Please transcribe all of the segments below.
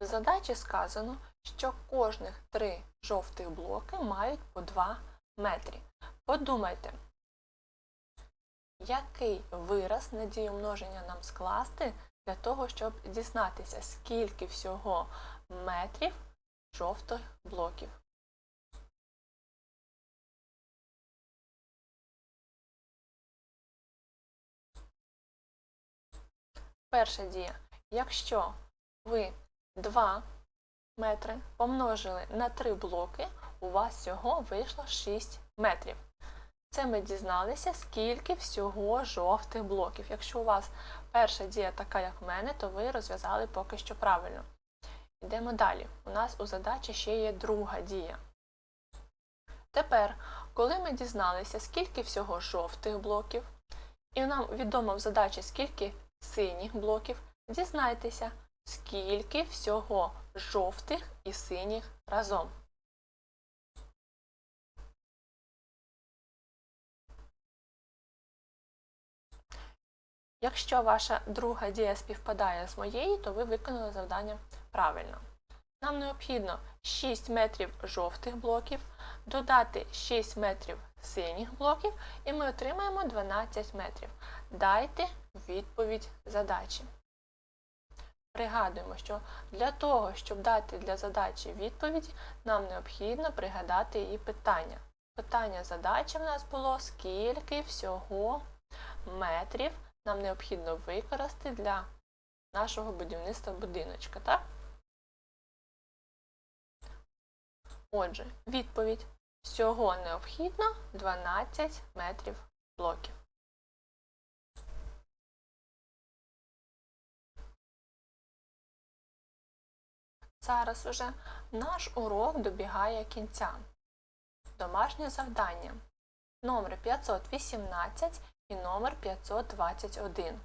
В задачі сказано, що кожних три жовтих блоки мають по 2 метри. Подумайте, який вираз на дію множення нам скласти для того, щоб дізнатися, скільки всього метрів жовтих блоків. Перша дія. Якщо ви 2 метри помножили на 3 блоки, у вас всього вийшло 6 метрів. Це ми дізналися, скільки всього жовтих блоків. Якщо у вас перша дія така, як в мене, то ви розв'язали поки що правильно. Йдемо далі. У нас у задачі ще є друга дія. Тепер, коли ми дізналися, скільки всього жовтих блоків, і нам відомо в задачі, скільки синіх блоків, дізнайтеся, скільки всього жовтих і синіх разом. Якщо ваша друга дія співпадає з моєю, то ви виконали завдання правильно. Нам необхідно 6 метрів жовтих блоків, додати 6 метрів синіх блоків, і ми отримаємо 12 метрів. Дайте відповідь задачі. Пригадуємо, що для того, щоб дати для задачі відповідь, нам необхідно пригадати її питання. Питання задачі в нас було, скільки всього метрів нам необхідно використати для нашого будівництва будиночка, так? Отже, відповідь. Всього необхідно 12 метрів блоків. Зараз уже наш урок добігає кінця. Домашнє завдання номер 518 і номер 521.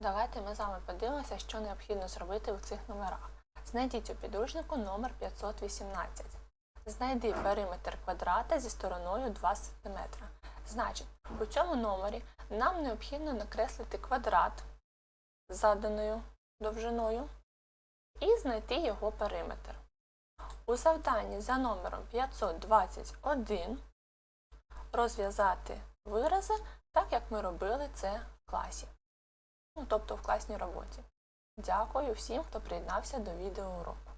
Давайте ми з вами подивимося, що необхідно зробити у цих номерах. Знайдіть у підручнику номер 518. Знайди периметр квадрата зі стороною 2 см. Значить, у цьому номері нам необхідно накреслити квадрат заданою довжиною і знайти його периметр. У завданні за номером 521 розв'язати вирази так, як ми робили це в класі. Ну, тобто в класній роботі. Дякую всім, хто приєднався до відеоуроку.